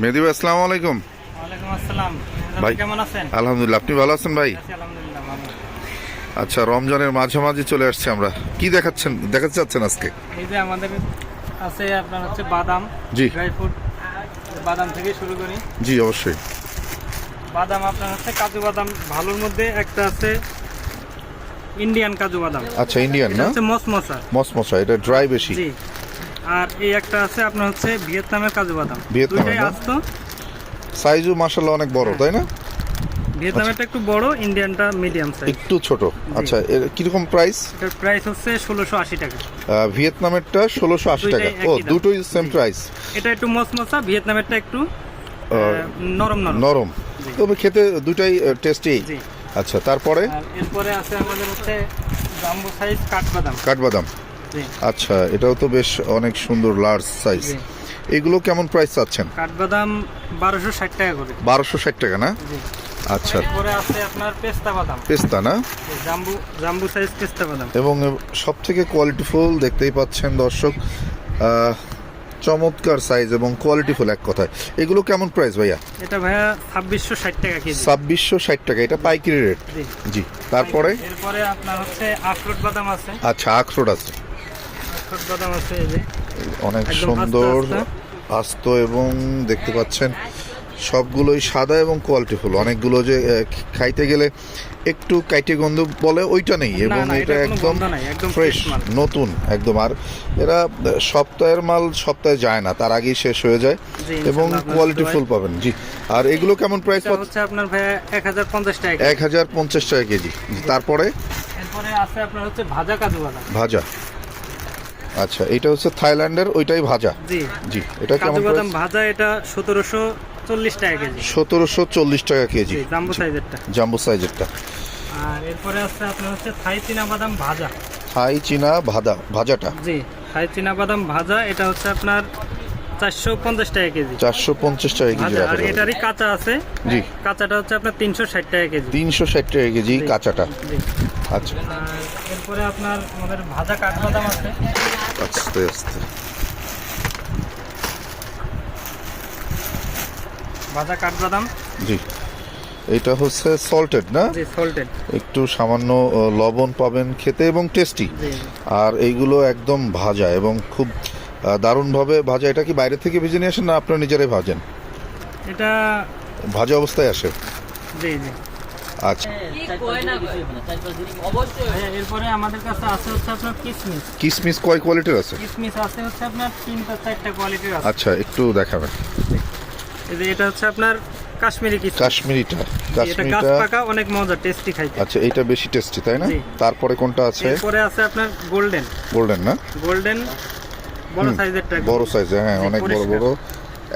মেহেদি ভাই আসসালামু আলাইকুম। ভাই। কেমন আছেন? আলহামদুলিল্লাহ আপনি ভালো আছেন ভাই? আচ্ছা রমজানের মাঝামাঝি চলে আসছে আমরা। কি দেখাচ্ছেন দেখাতে চাচ্ছেন আজকে? এই যে আমাদের আছে আপনার হচ্ছে বাদাম জি। ড্রাই ফ্রুট বাদাম থেকে শুরু করি। জি অবশ্যই। বাদাম আপনার হচ্ছে কাজু বাদাম ভালোর মধ্যে একটা আছে ইন্ডিয়ান কাজু বাদাম। আচ্ছা ইন্ডিয়ান না? হচ্ছে মসমসা মসমসা এটা ড্রাই বেশি। জি। আর এই একটা আছে আপনার হচ্ছে ভিয়েতনামের কাজু বাদাম। দুইটাই? আসতো। সাইজও মাসাল্লাহ অনেক বড় তাই না? ভিয়েতনামেরটা একটু বড় ইন্ডিয়ানটা মিডিয়াম সাইজ একটু ছোট। আচ্ছা এর কীরকম প্রাইস এটার প্রাইস হচ্ছে ষোলোশো আশি টাকা। ভিয়েতনামেরটা ষোলোশো আশি টাকা। ও দুটোই সেম প্রাইস এটা একটু মসমসা ভিয়েতনামেরটা একটু নরম নরম। নরম। তবে খেতে দুটাই টেস্টি আচ্ছা তারপরে? এরপরে আছে আমাদের হচ্ছে জাম্বো সাইজ কাঠবাদাম। কাঠবাদাম। আচ্ছা এটাও তো বেশ অনেক সুন্দর লার্জ সাইজ এগুলো কেমন প্রাইস চাচ্ছেন? কাঠবাদাম বারোশো ষাট টাকা করে। বারোশো ষাট টাকা না? আচ্ছা। এরপরে আছে আপনার পেস্তা বাদাম। পেস্তা না? জাম্বু জাম্বু সাইজ পেস্তা বাদাম। এবং সব থেকে কোয়ালিটিফুল দেখতেই পাচ্ছেন দর্শক চমৎকার সাইজ এবং কোয়ালিটিফুল এক কথায়। এগুলো কেমন প্রাইস ভাইয়া? এটা ভাইয়া ছাব্বিশশো ষাট টাকা কেজি। ছাব্বিশশো ষাট টাকা এটা পাইকারি রেট জি। জি তারপরে? এরপরে আপনার হচ্ছে আখরোট বাদাম আছে। আচ্ছা আখরোট আছে। বাদাম আছে এই যে। অনেক সুন্দর আস্ত। এবং দেখতে পাচ্ছেন সবগুলোই সাদা এবং কোয়ালিটিফুল অনেকগুলো যে খাইতে গেলে একটু কাইটে গন্ধ বলে ওইটা নেই এবং এটা একদম ফ্রেশ নতুন একদম। আর এরা সপ্তাহের মাল সপ্তাহে যায় না তার আগেই শেষ হয়ে যায় এবং কোয়ালিটি ফুল পাবেন। জি আর এগুলো কেমন প্রাইস হচ্ছে আপনার ভাইয়া এক হাজার পঞ্চাশ টাকা কেজি। এক হাজার পঞ্চাশ টাকা কেজি। তারপরে? এরপরে আছে আপনার হচ্ছে ভাজা কাজু বাদাম। ভাজা। আচ্ছা এটা হচ্ছে থাইল্যান্ডের ওইটাই ভাজা? জি। জি এটা কেমন বাদাম ভাজা এটা সতেরোশো চল্লিশ টাকা কেজি। সতেরোশো চল্লিশ টাকা কেজি। জাম্বো সাইজেরটা। জাম্বো সাইজেরটা। আর এরপরে আছে আপনার হচ্ছে থাই চীনা বাদাম ভাজা। থাই চীনা ভাজা ভাজাটা? জি থাই চীনা বাদাম ভাজা এটা হচ্ছে আপনার টাকা কেজি। টাকা কেজি আর এটারই কাঁচা আছে? জি। কাঁচাটা হচ্ছে আপনার তিনশো ষাট টাকা কেজি। তিনশো ষাট টাকা কেজি কাঁচাটা। আচ্ছা। এরপরে আপনার আমাদের ভাজা কাঠবাদাম আছে। আস্তে আস্তে। ভাজা কাঠবাদাম। জি। এটা হচ্ছে সল্টেড না? সল্টেড একটু সামান্য লবণ পাবেন খেতে এবং টেস্টি আর এইগুলো একদম ভাজা এবং খুব দারুণভাবে ভাজা। এটা কি বাইরে থেকে ভেজে নিয়ে আসেন না আপনারা নিজেরাই ভাজেন? এটা ভাজা অবস্থায় আসে। জি জি। আচ্ছা। ভাইয়া, এরপরে আমাদের কাছে আছে হচ্ছে আপনার কিসমিস। কিসমিস কয় কোয়ালিটির আছে? কিসমিস আছে হচ্ছে আপনার তিনটা চারটা কোয়ালিটির আছে। আচ্ছা একটু দেখাবেন। এই যে এটা হচ্ছে আপনার কাশ্মীরি কিসমিস। কাশ্মীরিটা এটা কাশ্মীরিটা। পাকা অনেক মজা টেস্টি খাইতে। আচ্ছা এইটা বেশি টেস্টি তাই না? তারপরে কোনটা আছে? এরপরে আছে আপনার গোল্ডেন। গোল্ডেন না? গোল্ডেন বড় সাইজে হ্যাঁ অনেক বড়। বড়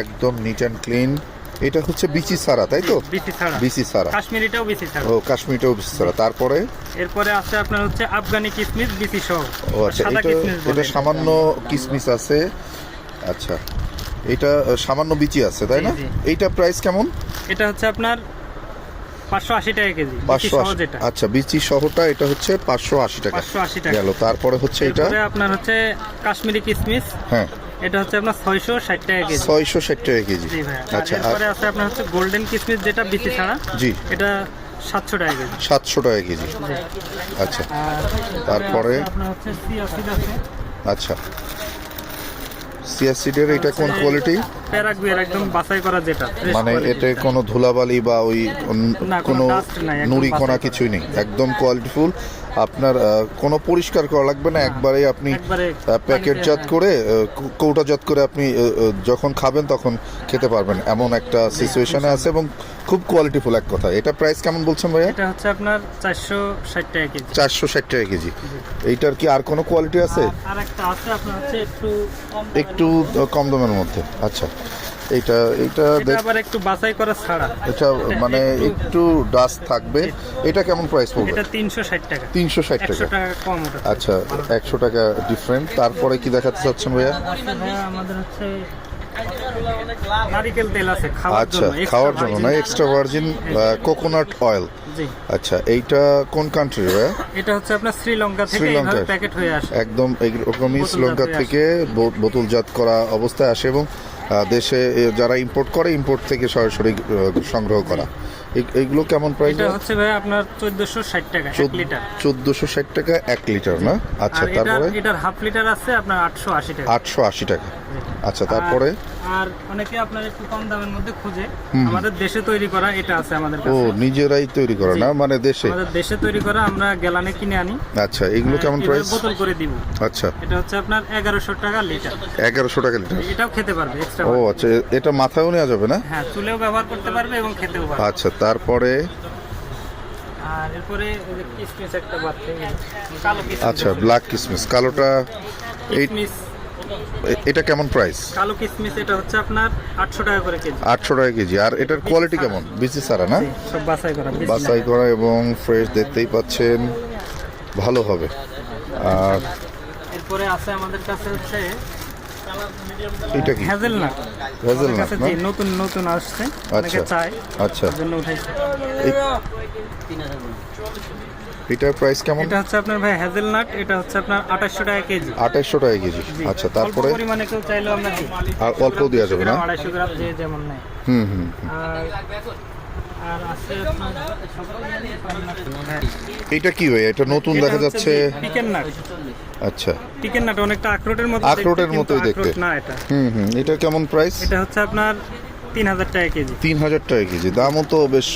একদম নিট অ্যান্ড ক্লিন এটা হচ্ছে বিচি সারা তাই তো? বিচি সারা। কাশ্মীরিটাও বিসি ছাড়া ও কাশ্মীরটাও বিচি সারা। তারপরে? এরপরে আছে আপনার হচ্ছে আফগানি কিসমিস বিসি সহ। ও আচ্ছা এটা এটা সামান্য কিসমিস আছে। আচ্ছা এটা সামান্য বিচি আছে তাই না। এইটা প্রাইস কেমন? এটা হচ্ছে আপনার পাঁচশো আশি টাকা কেজি বিসি পাঁচশো সহ যেটা। আচ্ছা বিচি সহটা এটা হচ্ছে পাঁচশো আশি টাকা। পাঁচশো আশি টাকা। গেল তারপরে হচ্ছে এটা? আপনার হচ্ছে কাশ্মীরি কিসমিস। হ্যাঁ। এটা হচ্ছে আপনার ছয়শো ষাট টাকা কেজি। ছয়শো ষাট টাকা কেজি। আচ্ছা আর এরপরে আছে আপনার হচ্ছে গোল্ডেন কিসমিস যেটা বিসি ছাড়া জি। এটা সাতশো টাকা কেজি। সাতশো টাকা কেজি। আচ্ছা তারপরে? আপনার হচ্ছে সিয়াসিড আছে। আচ্ছা। সিয়াসিডের এটা কোন কোয়ালিটি প্যারাগুয়ের একদম বাছাই করা যেটা মানে এতে কোনো ধুলাবালি বা ওই কোনো নুড়ি কোনা কিছুই নেই একদম কোয়ালিটিফুল আপনার কোনো পরিষ্কার করা লাগবে না একবারেই আপনি একবারে প্যাকেটজাত করে আহ, কৌ- কৌটাজাত করে আপনি যখন খাবেন তখন খেতে পারবেন এমন একটা সিচুয়েশনে আছে এবং খুব কোয়ালিটিফুল এক কথা। এটা প্রাইস কেমন বলছেন ভাইয়া? এটা হচ্ছে আপনার চারশো ষাট টাকা কেজি। চারশো ষাট টাকা কেজি। এইটার কি আর কোনো কোয়ালিটি আছে? আর- একটা আছে আপনার হচ্ছে একটু কম একটু কম দামের মধ্যে আচ্ছা। এইটা এটা আবার একটু বাছাই করা ছাড়া। এটা মানে একটু ডাস্ট থাকবে। এটা কেমন প্রাইস পড়বে? এটা তিনশো ষাট টাকা। তিনশো ষাট একশো টাকা টাকা কম ওটা। আচ্ছা একশো টাকা ডিফারেন্ট তারপরে কি দেখাতে চাচ্ছেন ভাইয়া? আমাদের হচ্ছে নারিকেল তেল আছে খাওয়ার আচ্ছা জন্য খাওয়ার জন্য না? এক্সট্রা ভার্জিন কোকোনাট অয়েল আচ্ছা এইটা কোন কান্ট্রি এটা হচ্ছে আপনার শ্রীলঙ্কা থেকে শ্রীলঙ্কার। এইভাবে প্যাকেট হয়ে আসে। একদম বোতলজাত শ্রীলঙ্কা থেকে বোতলজাত করা অবস্থায় আসে এবং দেশে যারা ইম্পোর্ট করে ইম্পোর্ট থেকে সরাসরি সংগ্রহ করা। এই- এইগুলো কেমন প্রাইস এটা হচ্ছে ভাই আপনার চোদ্দশো ষাট টাকা 1 লিটার। চোদ্দোশো ষাট টাকা 1 লিটার না? আচ্ছা তারপরে? এটার হাফ লিটার আছে আপনার আটশো আশি টাকা। আটশো আশি টাকা। আচ্ছা তারপরে? আর- অনেকে আপনার একটু কম দামের মধ্যে খুঁজে। আমাদের দেশে তৈরি করা এটা আছে আমাদের ও নিজেরাই তৈরি করা না? মানে দেশে? আমাদের দেশে তৈরি করা আমরা গ্যালানে কিনে আনি। আচ্ছা এগুলো কেমন প্রাইস বোতল করে দিব। আচ্ছা। এটা হচ্ছে আপনার এগারোশো টাকা লিটার। এগারোশো টাকা লিটার? এটাও খেতে পারবে এক্সট্রা ও আচ্ছা এটা মাথায়ও নেওয়া যাবে না? হ্যাঁ চুলেও ব্যবহার করতে পারবে এবং খেতেও পারবে। আচ্ছা তারপরে? আর এরপরে কিসমিস একটা কিসমিস। আচ্ছা ব্ল্যাক কিসমিস। কালোটা কিসমিস। এটা কেমন প্রাইস কালো কিসমিস এটা হচ্ছে আপনার আটশো টাকা করে কেজি। আটশো টাকা কেজি। আর এটার কোয়ালিটি কেমন? বিসি সারা না? সব বাছাই করা বাছাই করা এবং ফ্রেশ দেখতেই পাচ্ছেন। ভালো হবে। আর এরপরে আছে আমাদের কাছে হচ্ছে এটা কি? হ্যাজেলনাট Hazelnut, না? নতুন নতুন আসছে। অনেকে আচ্ছা। চায়। আচ্ছা। এর জন্য উঠাইছে। এটার প্রাইস কেমন? এটা হচ্ছে আপনার ভাই হ্যাজেলনাট এটা হচ্ছে আপনার আঠাশশো টাকা কেজি। আঠাশশো টাকা কেজি। আচ্ছা তারপরে? পরিমাণে কেউ চাইলেও আমরা দিই। আর অল্প দেওয়া যাবে না? গ্রাম, আড়াইশো গ্রাম যে যেমন নেয়। হুম হুম আর আছে। এটা কি ভাই? এটা নতুন দেখা যাচ্ছে? চিকেন নাট আচ্ছা। চিকেন নাট অনেকটা আখরোটের মতো আখরোটের মতোই দেখতে। না এটা। হুম হুম। এটা কেমন প্রাইস এটা হচ্ছে আপনার তিন হাজার টাকা কেজি। তিন হাজার টাকা কেজি। দামও তো বেশ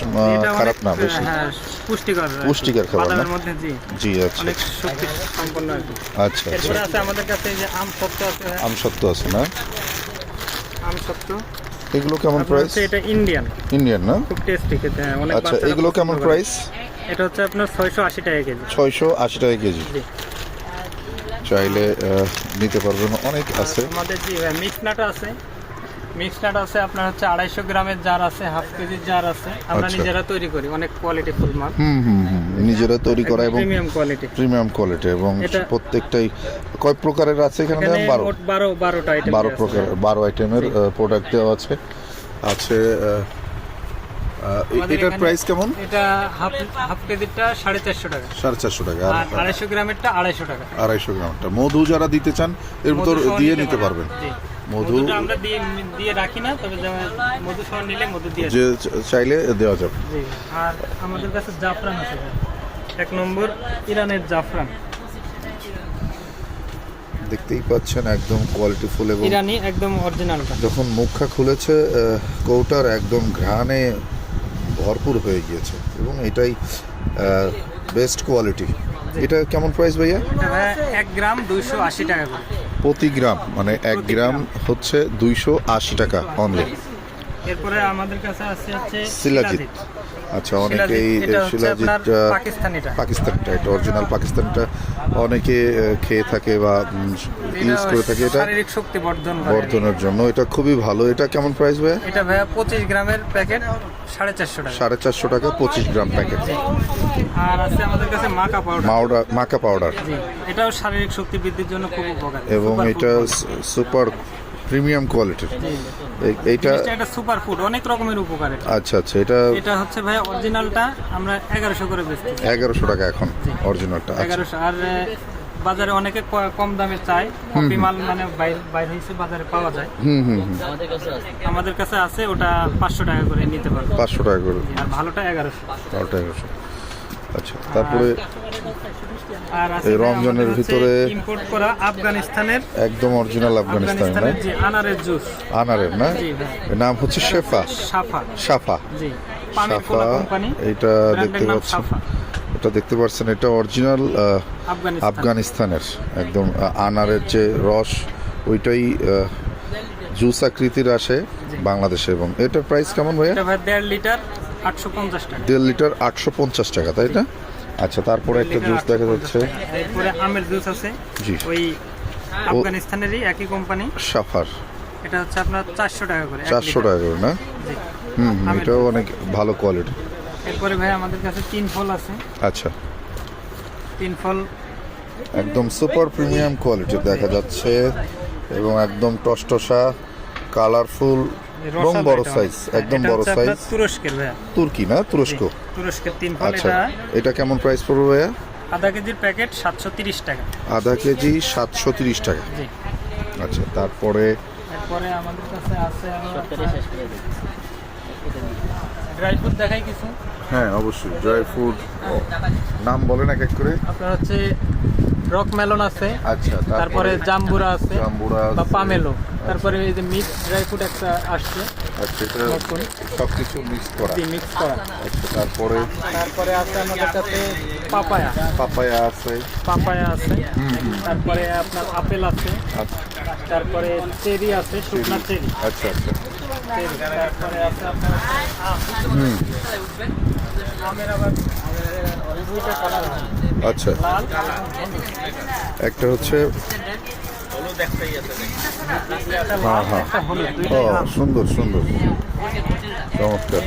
খারাপ না বেশি হ্যাঁ পুষ্টিকর পুষ্টিকর খাবার না? মধ্যে জি। জি আচ্ছা অনেক শক্তি সম্পন্ন আচ্ছা আচ্ছা। এরপরে আছে আমাদের কাছে যে আম সত্য আছে হ্যাঁ, আম সত্য আছে না? আম সত্য। এগুলো কেমন প্রাইস এটা ইন্ডিয়ান ইন্ডিয়ান না? খুব টেস্টি খেতে হ্যাঁ অনেক আচ্ছা এগুলো কেমন প্রাইস এটা হচ্ছে আপনার ছয়শো আশি টাকা কেজি। ছয়শো আশি টাকা কেজি। চাইলে নিতে পারবেন অনেক আছে। আমাদের জি মিক্স নাট আছে মিক্স নাট আছে আপনার হচ্ছে আড়াইশো গ্রামের জার আছে হাফ কেজির জার আছে। আমরা আচ্ছা। নিজেরা তৈরি করি অনেক কোয়ালিটি ফুল মাল। হুম হুম হুম নিজেরা তৈরি করা এবং প্রিমিয়াম কোয়ালিটি প্রিমিয়াম কোয়ালিটি এবং এটা- প্রত্যেকটাই কয় প্রকারের আছে এখানে বারো। বারো বারোটা আইটেম বারো প্রকার বারো আইটেমের প্রোডাক্ট দেওয়া আছে। আছে এটার প্রাইস কেমন? এটা হাফ হাফ কেজিরটা সাড়ে চারশো টাকা। সাড়ে চারশো টাকা। আর আড়াইশো গ্রামেরটা আড়াইশো টাকা। আড়াইশো গ্রামটা। মধু যারা দিতে চান এর ভিতর দিয়ে নিতে পারবেন। মধু আমরা দিয়ে দিয়ে রাখি না তবে মধু সহ নিলে মধু দিয়ে যে চাইলে দেওয়া যাবে। জি আর আমাদের কাছে জাফরান আছে এক নম্বর ইরানের জাফরান। দেখতেই পাচ্ছেন একদম কোয়ালিটি ফুল এবং ইরানি একদম অরিজিনালটা যখন মুখটা খুলেছে কৌটার একদম ঘ্রাণে ভরপুর হয়ে গিয়েছে এবং এটাই বেস্ট কোয়ালিটি এটা কেমন প্রাইস ভাইয়া? এক গ্রাম দুইশো আশি টাকা করে। প্রতি গ্রাম মানে এক গ্রাম। হচ্ছে দুইশো আশি টাকা অনলি এরপরে আমাদের কাছে আছে হচ্ছে শিলাজিৎ আচ্ছা অনেকে এই পাকিস্তানিটা এটা অরিজিনাল পাকিস্তানটা। অনেকে খেয়ে থাকে বা ইউজ করে থাকে এটা শারীরিক শক্তি বর্ধন। বর্ধনের জন্য। এটা খুবই ভালো। এটা কেমন প্রাইস ভাইয়া? এটা ভাইয়া পঁচিশ গ্রামের প্যাকেট সাড়ে চারশো টাকা। সাড়ে চারশো টাকা পঁচিশ গ্রাম প্যাকেট। আর আছে আমাদের কাছে মাকা পাউডার মাউডার মাকা পাউডার জি। এটাও শারীরিক শক্তি বৃদ্ধির জন্য খুব উপকারী। এবং এটা সুপার প্রিমিয়াম কোয়ালিটির। এইটা একটা সুপার ফুড অনেক রকমের উপকার এটা। আচ্ছা আচ্ছা এটা এটা হচ্ছে ভাই অরিজিনালটা আমরা এগারোশো করে বেচছি। এগারোশো টাকা এখন অরিজিনালটা আচ্ছা। এগারোশো আর বাজারে অনেকে কম দামে চায়। কপি মাল মানে বাইর- বাইর হয়েছে বাজারে পাওয়া যায়। হুম হুম হুম। আমাদের কাছে আছে। ওটা পাঁচশো টাকা করে নিতে পারবে। পাঁচশো টাকা করে। আর ভালোটা এগারোশো। বারোটা এগারোশো। আচ্ছা তারপরে আর এই রমজানের ভিতরে ইম্পোর্ট করা আফগানিস্তানের একদম অরিজিনাল আফগানিস্তান না? আনারের জুস। আনারের না? এর নাম হচ্ছে শেফা। সাফা সাফা জি সাফা এটা দেখতে সাফা এটা দেখতে পাচ্ছেন এটা অরিজিনাল আফগানিস্তানের একদম আনারের যে রস ওইটাই জুস আকৃতির আসে বাংলাদেশে। এবং এটার প্রাইস কেমন ভাইয়া? দেড় লিটার। দেড় লিটার আটশো পঞ্চাশ টাকা তাই না? আচ্ছা তারপরে একটা জুস দেখা যাচ্ছে। এরপরে আমের জুস আছে। জি। ওই আফগানিস্তানেরই একই কোম্পানি। সাফার। এটা হচ্ছে আপনার চারশো টাকা করে চারশো টাকা করে না? হুম হুম, এটাও অনেক ভালো কোয়ালিটি এরপরে ভাই আমাদের কাছে তিন ফল আছে। আচ্ছা। তিন ফল। একদম সুপার প্রিমিয়াম কোয়ালিটি দেখা যাচ্ছে এবং একদম টসটসা কালারফুল এবং বড় সাইজ একদম বড় সাইজ তুরস্কের ভাইয়া। তুর্কি না তুরস্ক? তুরস্কের তিন ফল আচ্ছা এটা এটা কেমন প্রাইস পড়বে ভাইয়া? আধা কেজির প্যাকেট সাতশো তিরিশ টাকা। আধা কেজি সাতশো তিরিশ টাকা। জি। আচ্ছা তারপরে? এরপরে আমাদের কাছে আছে ড্রাই ফ্রুট দেখাই কিছু? হ্যাঁ অবশ্যই। ড্রাই ফ্রুট নাম বলেন এক এক করে। আপনার হচ্ছে রক মেলন আছে আচ্ছা তারপরে জাম্বুরা আছে জাম্বুরা বা পামেলো। তারপরে এই যে মিক্স ড্রাই ফ্রুট একটা আসছে। আচ্ছা এটা নতুন। সব কিছু মিক্স করা। মিক্স করা। আচ্ছা তারপরে? তারপরে আছে আমাদের কাছে পাপায়া। পাপায়া আছে। পাপায়া আছে। তারপরে আপনার আপেল আছে। আচ্ছা। তারপরে চেরি আছে শুকনা চেরি। আচ্ছা আচ্ছা। তারপরে আছে আপনার হুম। আমের আবার দুইটা কালার আছে। আচ্ছা। একটা হচ্ছে হ্যাঁ হ্যাঁ। ও সুন্দর সুন্দর। চমৎকার।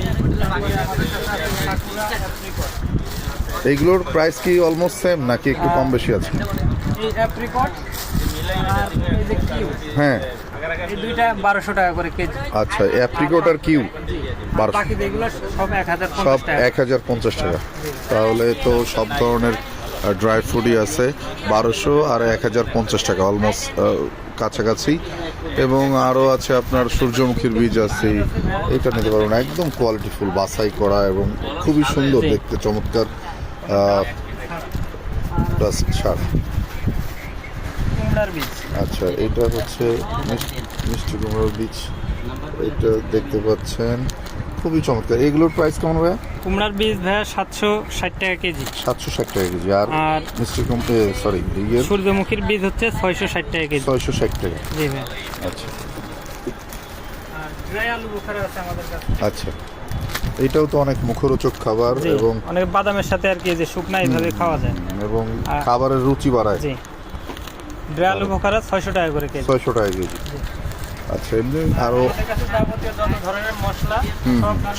এইগুলোর প্রাইস কি অলমোস্ট সেম নাকি একটু কম বেশি আছে? হ্যাঁ। এই দুইটা বারোশো। টাকা করে কেজি আচ্ছা অ্যাপ্রিকট আর কিউ বাকি সব টাকা। তাহলে তো সব ধরনের ড্রাই ফ্রুটই আছে বারোশো আর এক হাজার পঞ্চাশ টাকা অলমোস্ট কাছাকাছি। এবং আরও আছে আপনার সূর্যমুখীর বীজ আছে এটা নিতে পারবেন একদম কোয়ালিটিফুল বাছাই করা এবং খুবই সুন্দর দেখতে চমৎকার ছাড় আচ্ছা এটা হচ্ছে মিষ্টি কুমড়োর বীজ এটা দেখতে পাচ্ছেন। খুবই চমৎকার। এগুলোর প্রাইস কেমন ভাইয়া? কুমড়ার বীজ ভাইয়া সাতশো ষাট টাকা কেজি। সাতশো ষাট টাকা কেজি। আর আর মিষ্টি কুমড়ো সরি সূর্যমুখীর বীজ হচ্ছে ছয়শো ষাট টাকা কেজি। ছয়শো ষাট টাকা। জি ভাইয়া। আচ্ছা। ড্রাই আলু বোখারা আছে আমাদের কাছে। আচ্ছা। এটাও তো অনেক মুখরোচক খাবার এবং অনেক বাদামের সাথে আর কি যে শুকনা এইভাবে খাওয়া যায়। এবং খাবারের রুচি বাড়ায়। জি। ড্রাই আলু বোখারা ছয়শো টাকা করে কেজি। ছয়শো টাকা কেজি। আচ্ছা এমনি আরও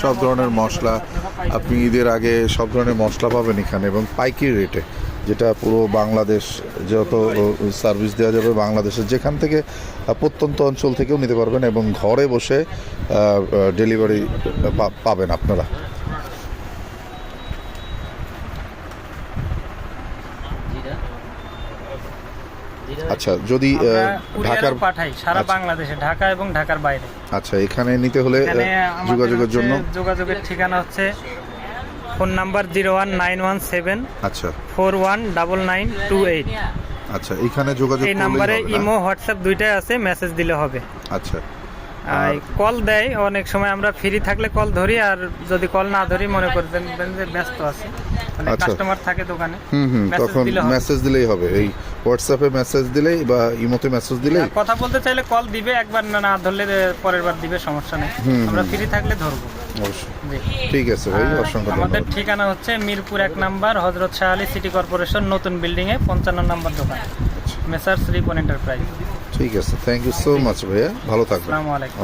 সব ধরনের মশলা। আপনি ঈদের আগে সব ধরনের মশলা পাবেন এখানে এবং পাইকির রেটে, যেটা পুরো বাংলাদেশ, যত সার্ভিস দেওয়া যাবে বাংলাদেশের যেখান থেকে প্রত্যন্ত অঞ্চল থেকেও নিতে পারবেন এবং ঘরে বসে ডেলিভারি পাবেন আপনারা। আচ্ছা যদি ঢাকার পাঠাই সারা আচ্ছা। বাংলাদেশে ঢাকা এবং ঢাকার বাইরে। আচ্ছা এখানে নিতে হলে যোগাযোগের জন্য? যোগাযোগের ঠিকানা হচ্ছে phone number zero one nine one seven আচ্ছা। Four one double nine two eight. আচ্ছা এখানে যোগাযোগ এই নাম্বারে ইমো হোয়াটসঅ্যাপ দুইটাই আছে মেসেজ দিলে হবে। আচ্ছা। কল দেয় অনেক সময় আমরা ফ্রি থাকলে কল ধরি আর যদি কল না ধরি মনে করবেন যে ব্যস্ত আছে। মানে আচ্ছা। কাস্টমার থাকে দোকানে হুম হুম তখন মেসেজ দিলেই হবে। এই হোয়াটসঅ্যাপে মেসেজ দিলেই বা ইমোতে মেসেজ দিলেই কথা বলতে চাইলে কল দিবে একবার না না ধরলে পরের বার দিবে সমস্যা নেই। আমরা ফ্রি থাকলে ধরবো। ঠিক আছে ভাই অসংখ্য আমাদের ঠিকানা হচ্ছে মিরপুর এক number Hazrat Shah Ali city corporation নতুন বিল্ডিং এ পঞ্চান্ন নাম্বার দোকান। মেসার্স রিপন এন্টারপ্রাইজ ঠিক আছে থ্যাংক ইউ সো মাচ ভাইয়া। ভালো থাকবেন। আসসালামু আলাইকুম।